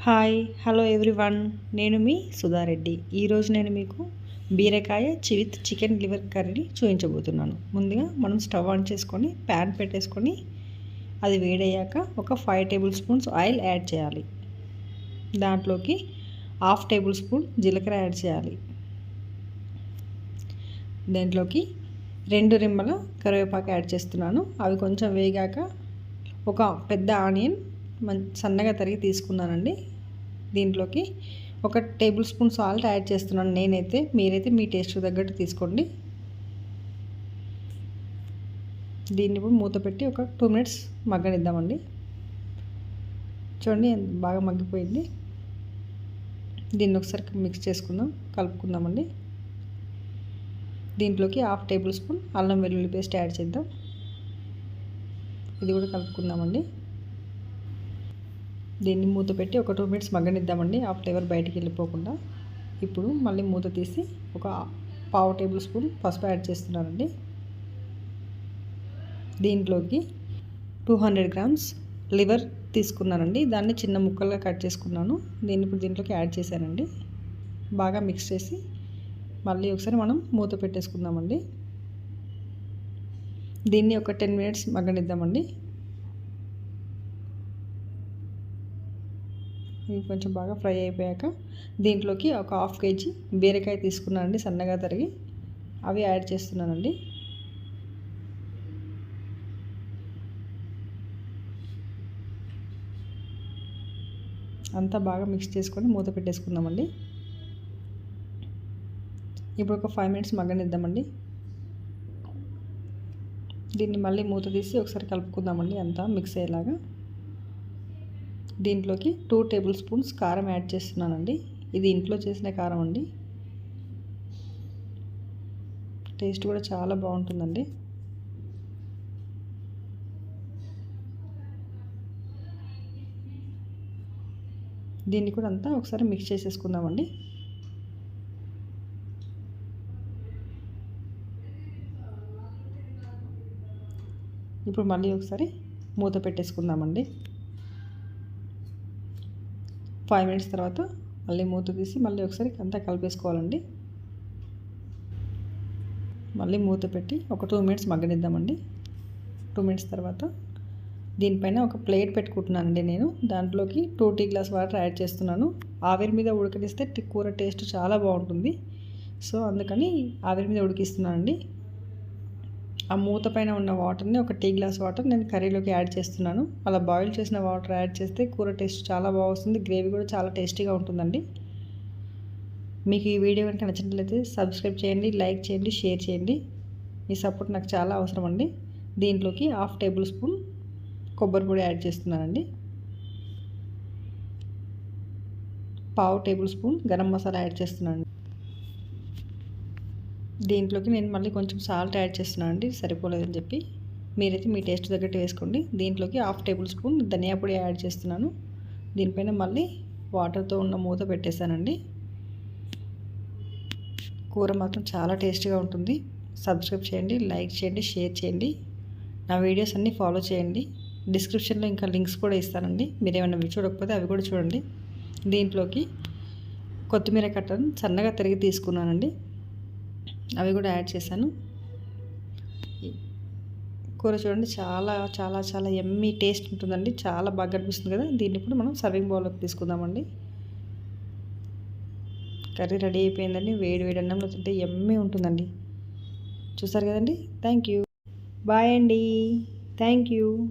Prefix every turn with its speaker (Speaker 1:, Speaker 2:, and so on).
Speaker 1: Hi hello everyone. నేను మీ సుధారెడ్డి. ఈరోజు నేను మీకు బీరకాయ చివిత్ చికెన్ లివర్ కర్రీని చూపించబోతున్నాను. ముందుగా మనం స్టవ్ ఆన్ చేసుకొని ప్యాన్ పెట్టేసుకొని అది వేడయ్యాక ఒక five table spoons oil add చేయాలి. దాంట్లోకి హాఫ్ టేబుల్ స్పూన్ జీలకర్ర యాడ్ చేయాలి. దాంట్లోకి రెండు రిమ్మల కరివేపాకు యాడ్ చేస్తున్నాను. అవి కొంచెం వేగాక ఒక పెద్ద ఆనియన్ సన్నగా తరిగి తీసుకున్నానండి. దీంట్లోకి ఒక టేబుల్ స్పూన్ సాల్ట్ యాడ్ చేస్తున్నాను. నేనైతే మీరైతే మీ టేస్ట్ తగ్గట్టు తీసుకోండి. దీన్ని ఇప్పుడు మూత పెట్టి ఒక టూ మినిట్స్ మగ్గనిద్దామండి. చూడండి బాగా మగ్గిపోయింది. దీన్ని ఒకసారి మిక్స్ చేసుకుందాం కలుపుకుందామండి. దీంట్లోకి హాఫ్ టేబుల్ స్పూన్ అల్లం వెల్లుల్లి పేస్ట్ యాడ్ చేద్దాం. ఇది కూడా కలుపుకుందామండి. దీన్ని మూత పెట్టి ఒక టూ మినిట్స్ మగ్గనిద్దామండి. ఆ ఫ్లేవర్ బయటికి వెళ్ళిపోకుండా. ఇప్పుడు మళ్ళీ మూత తీసి ఒక పావు టేబుల్ స్పూన్ పసుపు యాడ్ చేస్తున్నానండి. దీంట్లోకి టూ హండ్రెడ్ గ్రామ్స్ లివర్ తీసుకున్నానండి. దాన్ని చిన్న ముక్కలుగా కట్ చేసుకున్నాను. దీన్ని ఇప్పుడు దీంట్లోకి యాడ్ చేశానండి. బాగా మిక్స్ చేసి మళ్ళీ ఒకసారి మనం మూత పెట్టేసుకుందామండి. దీన్ని ఒక టెన్ మినిట్స్ మగ్గనిద్దామండి. ఇవి కొంచెం బాగా ఫ్రై అయిపోయాక దీంట్లోకి ఒక హాఫ్ కేజీ బీరకాయ తీసుకున్నానండి సన్నగా తరిగి. అవి యాడ్ చేస్తున్నానండి. అంతా బాగా మిక్స్ చేసుకొని మూత పెట్టేసుకుందామండి. ఇప్పుడు ఒక ఫైవ్ మినిట్స్ మగ్గనిద్దామండి. దీన్ని మళ్ళీ మూత తీసి ఒకసారి కలుపుకుందామండి అంతా మిక్స్ అయ్యేలాగా. దీంట్లోకి టూ టేబుల్ స్పూన్స్ కారం యాడ్ చేస్తున్నానండి. ఇది ఇంట్లో చేసిన కారం అండి. టేస్ట్ కూడా చాలా బాగుంటుందండి. దీన్ని కూడా అంతా ఒకసారి మిక్స్ చేసేసుకుందామండి. ఇప్పుడు మళ్ళీ ఒకసారి మూత పెట్టేసుకుందామండి. ఫైవ్ మినిట్స్ తర్వాత మళ్ళీ మూత తీసి మళ్ళీ ఒకసారి అంతా కలిపేసుకోవాలండి. మళ్ళీ మూత పెట్టి ఒక టూ మినిట్స్ మగ్గనిద్దామండి. టూ మినిట్స్ తర్వాత దీనిపైన ఒక ప్లేట్ పెట్టుకుంటున్నానండి నేను. దాంట్లోకి two tea glass water add చేస్తున్నాను. ఆవిరి మీద ఉడకనిస్తే కూర టేస్ట్ చాలా బాగుంటుంది. సో అందుకని ఆవిరి మీద ఉడికిస్తున్నానండి. ఆ మూత పైన ఉన్న వాటర్ని ఒక టీ గ్లాస్ వాటర్ నేను కర్రీలోకి యాడ్ చేస్తున్నాను. అలా బాయిల్ చేసిన వాటర్ యాడ్ చేస్తే కూర టేస్ట్ చాలా బాగుంది గ్రేవీ కూడా చాలా టేస్టీగా ఉంటుందండి. మీకు ఈ వీడియో కనుక నచ్చినట్లయితే సబ్స్క్రైబ్ చేయండి లైక్ చేయండి షేర్ చేయండి. మీ సపోర్ట్ నాకు చాలా అవసరం అండి. దీంట్లోకి హాఫ్ టేబుల్ స్పూన్ కొబ్బరి పొడి యాడ్ చేస్తున్నానండి. పావు table spoon garam masala add చేస్తున్నాను దీంట్లోకి నేను మళ్ళీ కొంచెం సాల్ట్ యాడ్ చేస్తున్నాను అండి సరిపోలేదని చెప్పి. మీరైతే మీ టేస్ట్ తగ్గట్టు వేసుకోండి. దీంట్లోకి హాఫ్ టేబుల్ స్పూన్ ధనియా పొడి యాడ్ చేస్తున్నాను. దీనిపైన మళ్ళీ వాటర్తో ఉన్న మూత పెట్టేశానండి. కూర మాత్రం చాలా టేస్టీగా ఉంటుంది. సబ్స్క్రైబ్ చేయండి లైక్ చేయండి షేర్ చేయండి. నా వీడియోస్ అన్నీ ఫాలో చేయండి. డిస్క్రిప్షన్లో ఇంకా లింక్స్ కూడా ఇస్తానండి. మీరు ఏమైనా చూడకపోతే అవి కూడా చూడండి. దీంట్లోకి కొత్తిమీర కట్టను సన్నగా తిరిగి తీసుకున్నానండి. అవి కూడా యాడ్ చేశాను. కూర చూడండి చాలా చాలా చాలా ఎమ్మీ టేస్ట్ ఉంటుందండి. చాలా బాగా అనిపిస్తుంది కదా. దీన్ని ఇప్పుడు మనం సర్వింగ్ బౌల్లోకి తీసుకుందామండి. కర్రీ రెడీ అయిపోయిందండి. వేడి వేడి అన్నంలో తింటే ఎమ్మీ ఉంటుందండి. చూసారు కదండి? Thank you. బాయ్ అండి. Thank you.